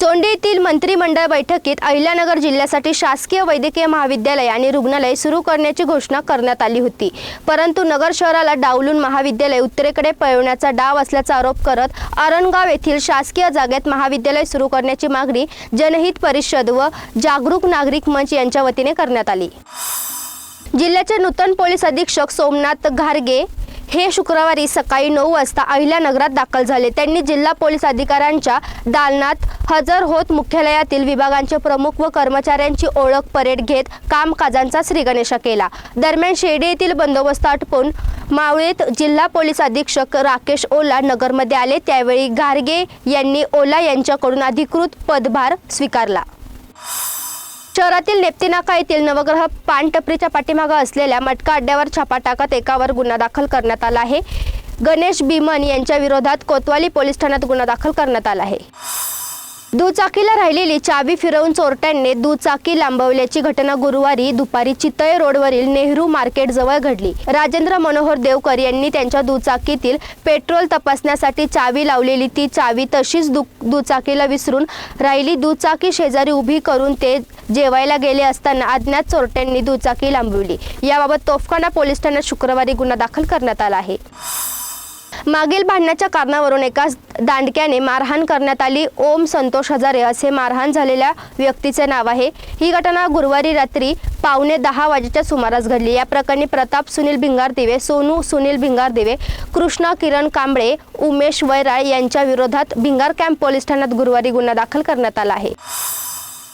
तोंडी येथील मंत्रिमंडळ बैठकीत अहिल्यानगर जिल्ह्यासाठी शासकीय वैद्यकीय महाविद्यालय आणि रुग्णालय सुरू करण्याची घोषणा करण्यात आली होती. परंतु नगर शहराला डावलून महाविद्यालय उत्तरेकडे पळवण्याचा डाव असल्याचा आरोप करत आरणगाव येथील शासकीय जागेत महाविद्यालय सुरू करण्याची मागणी जनहित परिषद व जागरूक नागरिक मंच यांच्या वतीने करण्यात आली. जिल्ह्याचे नूतन पोलीस अधीक्षक सोमनाथ घारगे हे शुक्रवारी सकाळी नऊ वाजता अहिल्यानगरात दाखल झाले. त्यांनी जिल्हा पोलीस अधिकाऱ्यांच्या दालनात हजर होत मुख्यालयातील विभागांचे प्रमुख व कर्मचाऱ्यांची ओळख परेड घेत कामकाजांचा श्रीगणेशा केला. दरम्यान शेडे येथील बंदोबस्त आटपून मावळीत जिल्हा पोलीस अधीक्षक राकेश ओला नगरमध्ये आले. त्यावेळी गारगे यांनी ओला यांच्याकडून अधिकृत पदभार स्वीकारला. शहरातील नेप्तीनाका येथील नवग्रह पानटपरीच्या पाठीमागं असलेल्या मटका अड्ड्यावर छापा टाकत एकावर गुन्हा दाखल करण्यात आला आहे. गणेश भीमन यांच्या विरोधात कोतवाली पोलीस ठाण्यात गुन्हा दाखल करण्यात आला आहे. दुचाकीला राहिलेली चावी फिरवून चोरट्यांनी दुचाकी लांबवल्याची घटना गुरुवारी दुपारी चितळे रोडवरील नेहरू मार्केट जवळ घडली. राजेंद्र मनोहर देवकर यांनी त्यांच्या दुचाकीतील पेट्रोल तपासण्यासाठी चावी लावलेली ती चावी तशीच दु दुचाकीला विसरून राहिली. दुचाकी शेजारी उभी करून ते जेवायला गेले असताना अज्ञात चोरट्यांनी दुचाकी लांबविली. याबाबत तोफखाना पोलीस ठाण्यात शुक्रवारी गुन्हा दाखल करण्यात आला आहे. मागील भांडणाच्या कारणावरून एका दांडक्याने मारहाण करण्यात आली. ओम संतोष हजारे असे मारहाण झालेल्या व्यक्तीचे नाव आहे. ही घटना गुरुवारी रात्री पावणे दहा वाजेच्या सुमारास घडली. या प्रकरणी प्रताप सुनील भिंगार दिवे सोनू सुनील भिंगार दिवे कृष्णा किरण कांबळे उमेश वैराळ यांच्या विरोधात भिंगार कॅम्प पोलीस ठाण्यात गुरुवारी गुन्हा दाखल करण्यात आला आहे.